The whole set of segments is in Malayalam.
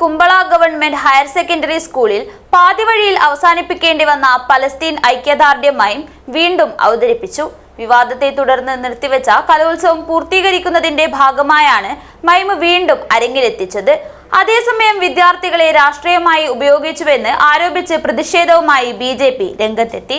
കുമ്പള ഗവൺമെന്റ് ഹയർ സെക്കൻഡറി സ്കൂളിൽ പാതിവഴിയിൽ അവസാനിപ്പിക്കേണ്ടി വന്ന പലസ്തീൻ ഐക്യദാർഢ്യമായും വീണ്ടും അവതരിപ്പിച്ചു. വിവാദത്തെ തുടർന്ന് നിർത്തിവെച്ച കലോത്സവം പൂർത്തീകരിക്കുന്നതിന്റെ ഭാഗമായാണ് മൈമ് വീണ്ടും അരങ്ങിലെത്തിച്ചത്. അതേസമയം വിദ്യാർത്ഥികളെ രാഷ്ട്രീയമായി ഉപയോഗിച്ചുവെന്ന് ആരോപിച്ച് പ്രതിഷേധവുമായി ബി രംഗത്തെത്തി.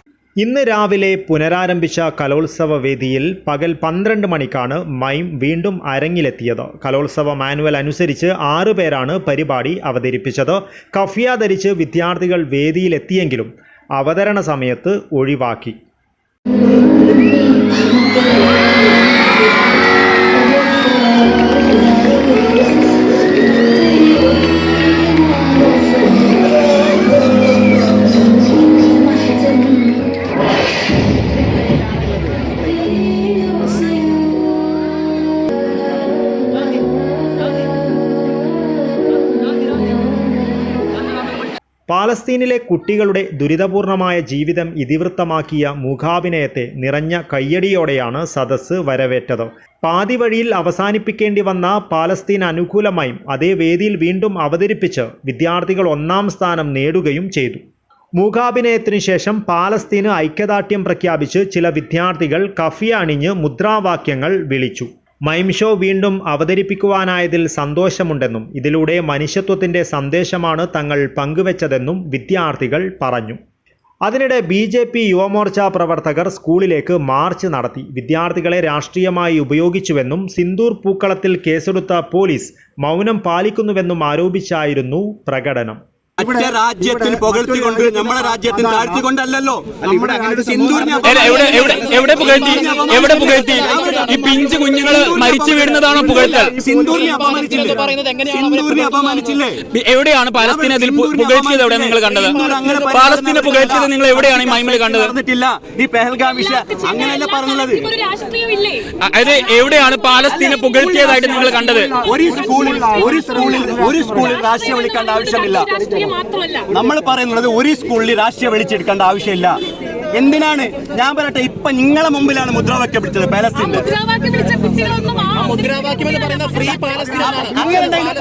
ഇന്ന് രാവിലെ പുനരാരംഭിച്ച കലോത്സവ വേദിയിൽ പകൽ പന്ത്രണ്ട് മണിക്കാണ് മൈം വീണ്ടും അരങ്ങിലെത്തിയത്. കലോത്സവ മാനുവൽ അനുസരിച്ച് ആറു പേരാണ് പരിപാടി അവതരിപ്പിച്ചത്. കഫിയ ധരിച്ച് വിദ്യാർത്ഥികൾ വേദിയിലെത്തിയെങ്കിലും അവതരണ സമയത്ത് ഒഴിവാക്കി. പാലസ്തീനിലെ കുട്ടികളുടെ ദുരിതപൂർണമായ ജീവിതം ഇതിവൃത്തമാക്കിയ മുഖാഭിനയത്തെ നിറഞ്ഞ കയ്യടിയോടെയാണ് സദസ്സ് വരവേറ്റത്. പാതി വഴിയിൽ അവസാനിപ്പിക്കേണ്ടി വന്ന പാലസ്തീൻ അനുകൂലമായും അതേ വേദിയിൽ വീണ്ടും അവതരിപ്പിച്ച് വിദ്യാർത്ഥികൾ ഒന്നാം സ്ഥാനം നേടുകയും ചെയ്തു. മൂകാഭിനയത്തിനു ശേഷം പാലസ്തീന് ഐക്യദാർഢ്യം പ്രഖ്യാപിച്ച് ചില വിദ്യാർത്ഥികൾ കഫിയ അണിഞ്ഞ് മുദ്രാവാക്യങ്ങൾ വിളിച്ചു. മൈം ഷോ വീണ്ടും അവതരിപ്പിക്കുവാനായതിൽ സന്തോഷമുണ്ടെന്നും ഇതിലൂടെ മനുഷ്യത്വത്തിന്റെ സന്ദേശമാണ് തങ്ങൾ പങ്കുവച്ചതെന്നും വിദ്യാർത്ഥികൾ പറഞ്ഞു. അതിനിടെ ബി ജെ പി യുവമോർച്ച പ്രവർത്തകർ സ്കൂളിലേക്ക് മാർച്ച് നടത്തി. വിദ്യാർത്ഥികളെ രാഷ്ട്രീയമായി ഉപയോഗിച്ചുവെന്നും സിന്ദൂർ പൂക്കളത്തിൽ കേസെടുത്ത പോലീസ് മൗനം പാലിക്കുന്നുവെന്നും ആരോപിച്ചായിരുന്നു പ്രകടനം. മറ്റേ രാജ്യത്തിൽ പുകഴ്ത്തിക്കൊണ്ട് നമ്മളെ രാജ്യത്തിൽ താഴ്ത്തിക്കൊണ്ടല്ലോ നമ്മുടെ എവിടെ എവിടെ എവിടെ എവിടെ പുകഴ്ത്തി? എവിടെ പുകഴ്ത്തി? ഈ പിഞ്ച് കുഞ്ഞുങ്ങൾ മരിച്ചു വീഴുന്നതാണോ പുകഴ്ത്തൽ? സിന്ദൂരിനെ അപമാനിച്ചില്ലേ? എവിടെയാണ് പാലസ്തീൻ അതിൽ പുകഴ്ത്തിയത് എവിടെയാണ് നിങ്ങൾ കണ്ടത്? പാലസ്തീനെ പുകഴ്ത്തിയത് നിങ്ങൾ എവിടെയാണ് ഈ മൈമിൽ കണ്ടത്? നടന്നിട്ടില്ല ഈ പെഹൽഗാം വിഷയം അങ്ങനെയല്ല പറഞ്ഞത് ഒരു രാഷ്ട്രീയമില്ലേ അതായത് എവിടെയാണ് പാലസ്തീനെ പുകഴ്ത്തിയതായിട്ട് നിങ്ങൾ കണ്ടത്? ഒരു സ്കൂളിൽ ഒരു സ്കൂളിൽ ഒരു സ്കൂളിൽ രാഷ്ട്രീയം വിളിക്കേണ്ട ആവശ്യമില്ല. നമ്മൾ പറയുന്നത് ഒരു സ്കൂളിൽ രാഷ്ട്രീയ വിളിച്ചെടുക്കേണ്ട ആവശ്യമില്ല. എന്തിനാണ്? ഞാൻ പറയട്ടെ ഇപ്പൊ നിങ്ങളെ മുമ്പിലാണ് മുദ്രാവാക്യം പിടിച്ചത് പാലസ്തീന്റെ മുദ്രാവാക്യം വിളിച്ച കുട്ടികളൊന്നും ആ മുദ്രാവാക്യം എന്ന് പറയുന്ന ഫ്രീ പാലസ്തീൻ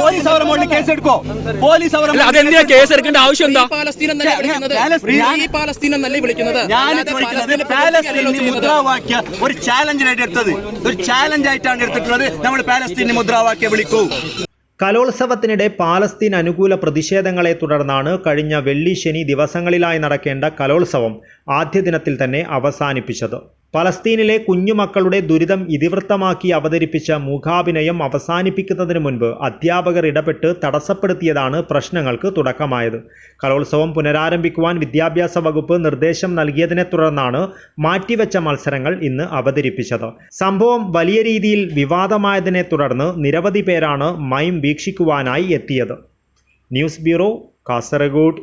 പോലീസ് അവരെ മുകളിൽ കേസെടുക്കോ? പോലീസ് അവരെ അതെന്തിനാ കേസ് എടുക്കേണ്ട ആവശ്യം എന്താ പാലസ്തീൻ എന്നല്ലേ വിളിക്കുന്നത്? ഫ്രീ പാലസ്തീൻ എന്നല്ലേ വിളിക്കുന്നത്? ഞാൻ അല്ലാതെ ചോദിക്കുന്നത് പാലസ്തീനെ പാലസ്തീൻ പുകഴ്ത്തിയല്ലോ ചെയ്യുന്നത്. മുദ്രാവാക്യ ഒരു ചാലഞ്ചിനായിട്ട് എടുത്തത്. ഒരു ചാലഞ്ച് ആയിട്ടാണ് എടുത്തിട്ടുള്ളത്. നമ്മൾ പാലസ്തീന് മുദ്രാവാക്യം വിളിക്കൂ. കലോത്സവത്തിനിടെ പാലസ്തീൻ അനുകൂല പ്രതിഷേധങ്ങളെ തുടർന്നാണ് കഴിഞ്ഞ വെള്ളി ശനി ദിവസങ്ങളിലായി നടക്കേണ്ട കലോത്സവം ആദ്യ ദിനത്തിൽ തന്നെ അവസാനിപ്പിച്ചത്. പലസ്തീനിലെ കുഞ്ഞുമക്കളുടെ ദുരിതം ഇതിവൃത്തമാക്കി അവതരിപ്പിച്ച മൂകാഭിനയം അവസാനിപ്പിക്കുന്നതിന് മുൻപ് അധ്യാപകർ ഇടപെട്ട് തടസ്സപ്പെടുത്തിയതാണ് പ്രശ്നങ്ങൾക്ക് തുടക്കമായത്. കലോത്സവം പുനരാരംഭിക്കുവാൻ വിദ്യാഭ്യാസ വകുപ്പ് നിർദ്ദേശം നൽകിയതിനെ തുടർന്നാണ് മാറ്റിവെച്ച മത്സരങ്ങൾ ഇന്ന് അവതരിപ്പിച്ചത്. സംഭവം വലിയ രീതിയിൽ വിവാദമായതിനെ തുടർന്ന് നിരവധി പേരാണ് മൈം വീക്ഷിക്കുവാനായി എത്തിയത്. News bureau Kasaragod.